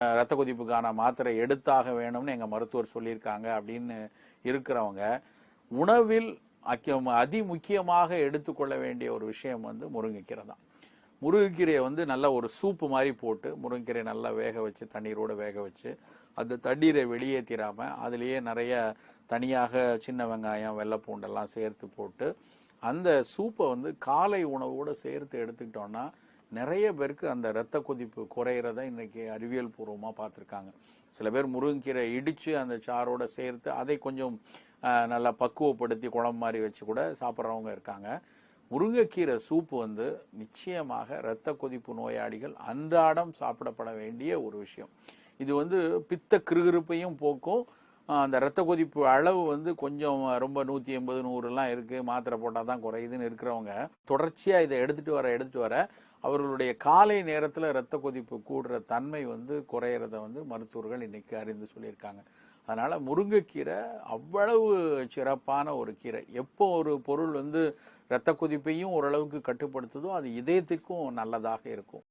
ரத்த கொதிப்புக்கான மாத்திரை எடுத்தாக வேணும்னு எங்கள் மருத்துவர் சொல்லியிருக்காங்க அப்படின்னு இருக்கிறவங்க உணவில் அக்கியம் அதி முக்கியமாக எடுத்துக்கொள்ள வேண்டிய ஒரு விஷயம் வந்து முருங்கைக்கீரை தான். முருங்கைக்கீரையை வந்து நல்லா ஒரு சூப்பு மாதிரி போட்டு முருங்கைக்கீரை நல்லா வேக வச்சு தண்ணீரோடு வேக வச்சு அந்த தண்ணீரை வெளியேற்றிடாமல் அதுலேயே நிறைய தனியாக சின்ன வெங்காயம் வெள்ளைப்பூண்டெல்லாம் சேர்த்து போட்டு அந்த சூப்பை வந்து காலை உணவோடு சேர்த்து எடுத்துக்கிட்டோன்னா நிறைய பேருக்கு அந்த இரத்த கொதிப்பு குறையிறத இன்றைக்கி அறிவியல் பூர்வமாக பார்த்துருக்காங்க. சில பேர் முருங்கைக்கீரை இடித்து அந்த சாரோட சேர்த்து அதை கொஞ்சம் நல்லா பக்குவப்படுத்தி குழம்பு மாதிரி வச்சு கூட சாப்பிட்றவங்க இருக்காங்க. முருங்கைக்கீரை சூப்பு வந்து நிச்சயமாக இரத்த கொதிப்பு நோயாளிகள் அன்றாடம் சாப்பிடப்பட வேண்டிய ஒரு விஷயம். இது வந்து பித்த கிருகிருப்பையும் போக்கும் அந்த இரத்த கொதிப்பு அளவு வந்து கொஞ்சம் ரொம்ப நூற்றி எண்பது நூறுலாம் இருக்குது மாத்திரை போட்டால் தான் குறையுதுன்னு இருக்கிறவங்க தொடர்ச்சியாக இதை எடுத்துகிட்டு வர எடுத்துகிட்டு வர அவர்களுடைய காலை நேரத்தில் இரத்த கொதிப்பு கூடுற தன்மை வந்து குறையிறத வந்து மருத்துவர்கள் இன்றைக்கி அறிந்து சொல்லியிருக்காங்க. அதனால் முருங்கைக்கீரை அவ்வளவு சிறப்பான ஒரு கீரை. எப்போ ஒரு பொருள் வந்து இரத்த கொதிப்பையும் ஓரளவுக்கு கட்டுப்படுத்துதோ அது இதயத்துக்கும் நல்லதாக இருக்கும்.